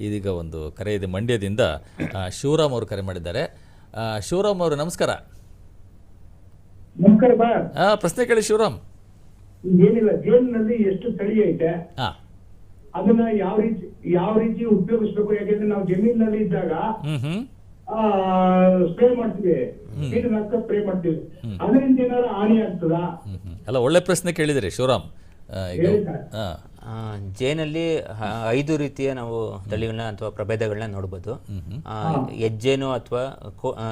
ಇದೀಗ ಒಂದು ಕರೆ ಇದೆ ಮಂಡ್ಯದಿಂದ ಶಿವರಾಮ್ ಅವರು ಕರೆ ಮಾಡಿದ್ದಾರೆ. ಶಿವರಾಮ್ ಅವರು ನಮಸ್ಕಾರ. ಆ, ಪ್ರಶ್ನೆ ಕೇಳಿ ಶಿವರಾಮ್. ಏನಿಲ್ಲ ಜೇನಿನಲ್ಲಿ ಎಷ್ಟು ತಳಿ ಐತೆ? ಅದನ್ನ ಯಾವ ರೀತಿ ಯಾವ ರೀತಿ ಉಪಯೋಗಿಸ್ಬೇಕು? ಯಾಕೆಂದ್ರೆ ನಾವು ಜಮೀನಲ್ಲಿ ಇದ್ದಾಗ ಸ್ಪ್ರೇ ಮಾಡ್ತೀವಿ. ಕೀಟನಾಶಕ ಸ್ಪ್ರೇ ಮಾಡ್ತೀವಿ. ಅದರಿಂದ ಏನಾದ್ರು ಹಾನಿ ಆಗ್ತದಾ. ಅಲ್ಲ ಒಳ್ಳೆ ಪ್ರಶ್ನೆ ಕೇಳಿದ್ರಿ ಶಿವರಾಮ್. ಈಗ ಹಾ ಜೇನಲ್ಲಿ ಐದು ರೀತಿಯ ನಾವು ತಳಿಗಳನ್ನ ಅಥವಾ ಪ್ರಭೇದಗಳನ್ನ ನೋಡ್ಬೋದು. ಆ, ಹೆಜ್ಜೇನು ಅಥವಾ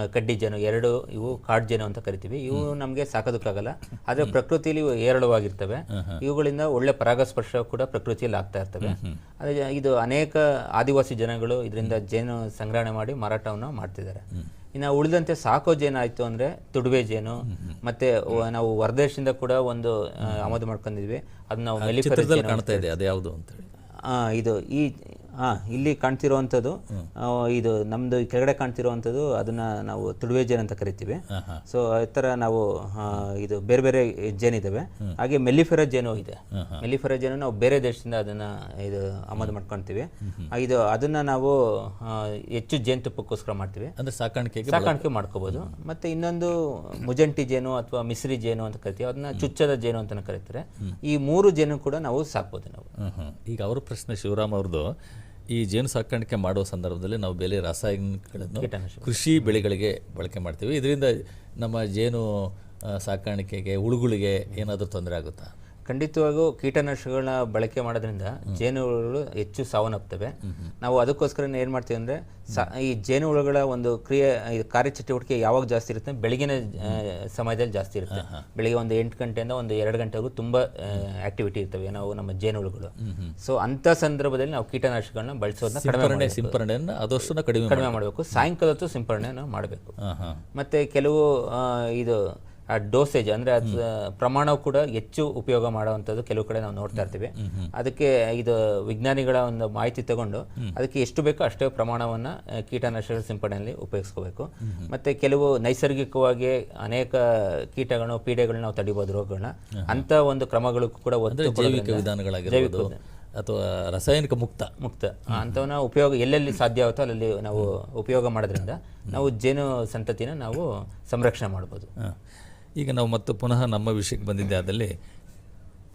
ಕಡ್ಡಿ ಜೇನು ಎರಡು ಇವು ಕಾಡ್ ಜೇನು ಅಂತ ಕರಿತೀವಿ. ಇವು ನಮಗೆ ಸಾಕೋದಕ್ಕಾಗಲ್ಲ ಆದರೆ ಪ್ರಕೃತಿಯಲ್ಲಿ ಇವು ಏರಳವಾಗಿರ್ತವೆ ಇವುಗಳಿಂದ ಒಳ್ಳೆ ಪರಾಗಸ್ಪರ್ಶ ಕೂಡ ಪ್ರಕೃತಿಯಲ್ಲಿ ಆಗ್ತಾ ಇರ್ತವೆ. ಅದೇ ಇದು ಅನೇಕ ಆದಿವಾಸಿ ಜನಗಳು ಇದರಿಂದ ಜೇನು ಸಂಗ್ರಹಣೆ ಮಾಡಿ ಮಾರಾಟವನ್ನು ಮಾಡ್ತಿದ್ದಾರೆ. ಇನ್ನು ಉಳಿದಂತೆ ಸಾಕೋ ಜೇನು ಆಯಿತು ಅಂದರೆ ತುಡುವೆ ಜೇನು ಮತ್ತೆ ನಾವು ಹೊರದೇಶದಿಂದ ಕೂಡ ಒಂದು ಆಮದು ಮಾಡ್ಕೊಂಡಿದ್ವಿ. ಅದನ್ನ ನಾವು ಕಾಣ್ತಾ ಇದೆ ಅದು ಯಾವುದು ಅಂತೇಳಿ ಆ, ಇದು ಈ ಹಾ ಇಲ್ಲಿ ಕಾಣ್ತಿರುವಂಥದ್ದು ಇದು ನಮ್ದು ಕೆಳಗಡೆ ಕಾಣ್ತಿರುವಂಥದ್ದು ಅದನ್ನ ನಾವು ತುಡುವೆ ಜೇನು ಅಂತ ಕರಿತೀವಿ. ಸೊ ಈ ಥರ ನಾವು ಇದು ಬೇರೆ ಬೇರೆ ಜೇನಿದ್ದಾವೆ ಹಾಗೆ ಮೆಲ್ಲಿಫೆರ ಜೇನು ಇದೆ. ಮೆಲ್ಲಿಫೆರ ಜೇನು ನಾವು ಬೇರೆ ದೇಶದಿಂದ ಅದನ್ನ ಇದು ಆಮದು ಮಾಡ್ಕೊಂತೀವಿ. ಇದು ಅದನ್ನ ನಾವು ಹೆಚ್ಚು ಜೇನುತುಪ್ಪಕ್ಕೋಸ್ಕರ ಮಾಡ್ತೀವಿ. ಅಂದ್ರೆ ಸಾಕಾಣಿಕೆಗೆ ಸಾಕಾಣಿಕೆ ಮಾಡ್ಕೋಬಹುದು ಮತ್ತೆ ಇನ್ನೊಂದು ಮುಜಂಟಿ ಜೇನು ಅಥವಾ ಮಿಸ್ರಿ ಜೇನು ಅಂತ ಕರಿತೀವಿ. ಅದನ್ನ ಚುಚ್ಚದ ಜೇನು ಅಂತ ಕರೀತಾರೆ. ಈ ಮೂರು ಜೇನು ಕೂಡ ನಾವು ಸಾಕ್ಬೋದು ನಾವು. ಈಗ ಅವ್ರ ಪ್ರಶ್ನೆ ಶಿವರಾಮ್ ಅವ್ರದ್ದು ಈ ಜೇನು ಸಾಕಾಣಿಕೆ ಮಾಡುವ ಸಂದರ್ಭದಲ್ಲಿ ನಾವು ಬೆಲೆ ರಾಸಾಯನಿಕಗಳನ್ನು ಕೃಷಿ ಬೆಳೆಗಳಿಗೆ ಬಳಕೆ ಮಾಡ್ತೀವಿ. ಇದರಿಂದ ನಮ್ಮ ಜೇನು ಸಾಕಾಣಿಕೆಗೆ ಹುಳುಗಳಿಗೆ ಏನಾದರೂ ತೊಂದರೆ ಆಗುತ್ತಾ? ಖಂಡಿತವಾಗೂ ಕೀಟನಾಶಕಗಳನ್ನ ಬಳಕೆ ಮಾಡೋದ್ರಿಂದ ಜೇನುಹುಳುಗಳು ಹೆಚ್ಚು ಸಾವನ್ನಪ್ತವೆ. ನಾವು ಅದಕ್ಕೋಸ್ಕರ ಏನು ಮಾಡ್ತೀವಿ ಅಂದರೆ ಈ ಜೇನುಹುಳುಗಳ ಒಂದು ಕ್ರಿಯೆ ಕಾರ್ಯಚಟುವಟಿಕೆ ಯಾವಾಗ ಜಾಸ್ತಿ ಇರುತ್ತೆ? ಬೆಳಗಿನ ಸಮಯದಲ್ಲಿ ಜಾಸ್ತಿ ಇರುತ್ತೆ. ಬೆಳಿಗ್ಗೆ ಒಂದು ಎಂಟು ಗಂಟೆಯಿಂದ ಒಂದು ಎರಡು ಗಂಟೆವರೆಗೂ ತುಂಬ ಆಕ್ಟಿವಿಟಿ ಇರ್ತವೆ ನಾವು ನಮ್ಮ ಜೇನುಹುಳುಗಳು. ಸೊ ಅಂಥ ಸಂದರ್ಭದಲ್ಲಿ ನಾವು ಕೀಟನಾಶಕಗಳನ್ನ ಬಳಸೋದನ್ನ ಕಡಿಮೆ. ಸಿಂಪರಣೆಯನ್ನು ಅದಷ್ಟು ಕಡಿಮೆ ಕಡಿಮೆ ಮಾಡಬೇಕು. ಸಾಯಂಕಾಲ ಹೊತ್ತು ಸಿಂಪರಣೆ ನಾವು ಮಾಡಬೇಕು ಮತ್ತು ಕೆಲವು ಇದು ಆ, ಡೋಸೇಜ್ ಅಂದ್ರೆ ಅದ್ ಪ್ರಮಾಣವು ಕೂಡ ಹೆಚ್ಚು ಉಪಯೋಗ ಮಾಡುವಂತದ್ದು ಕೆಲವು ಕಡೆ ನಾವು ನೋಡ್ತಾ ಇರ್ತೀವಿ. ಅದಕ್ಕೆ ಇದು ವಿಜ್ಞಾನಿಗಳ ಒಂದು ಮಾಹಿತಿ ತಗೊಂಡು ಅದಕ್ಕೆ ಎಷ್ಟು ಬೇಕೋ ಅಷ್ಟೇ ಪ್ರಮಾಣವನ್ನ ಕೀಟನಾಶಕಗಳ ಕೀಟನಾಶಕ ಸಿಂಪಡಣೆಯಲ್ಲಿ ಉಪಯೋಗಿಸ್ಕೋಬೇಕು. ಮತ್ತೆ ಕೆಲವು ನೈಸರ್ಗಿಕವಾಗಿ ಅನೇಕ ಕೀಟಗಳು ಪೀಡೆಗಳನ್ನ ನಾವು ತಡಿಬೋದು ರೋಗಗಳನ್ನ. ಅಂತ ಒಂದು ಕ್ರಮಗಳು ಕೂಡ ಜೈವಿಕ ವಿಧಾನಗಳಾಗಿರಬಹುದು ವಿಧಾನಗಳಾಗಿರ್ಬೋದು ಅಥವಾ ರಾಸಾಯನಿಕ ಮುಕ್ತ. ಮುಕ್ತ. ಅಂಥವನ್ನ ಉಪಯೋಗ ಎಲ್ಲೆಲ್ಲಿ ಸಾಧ್ಯ ಆಗುತ್ತೋ ಅಲ್ಲಿ ನಾವು ಉಪಯೋಗ ಮಾಡೋದ್ರಿಂದ ನಾವು ಜೇನು ಸಂತತಿನ ನಾವು ಸಂರಕ್ಷಣೆ ಮಾಡ್ಬೋದು. ಈಗ ನಾವು ಮತ್ತೆ ಪುನಃ ನಮ್ಮ ವಿಷಯಕ್ಕೆ ಬಂದಿದ್ದೆ ಆದಲ್ಲಿ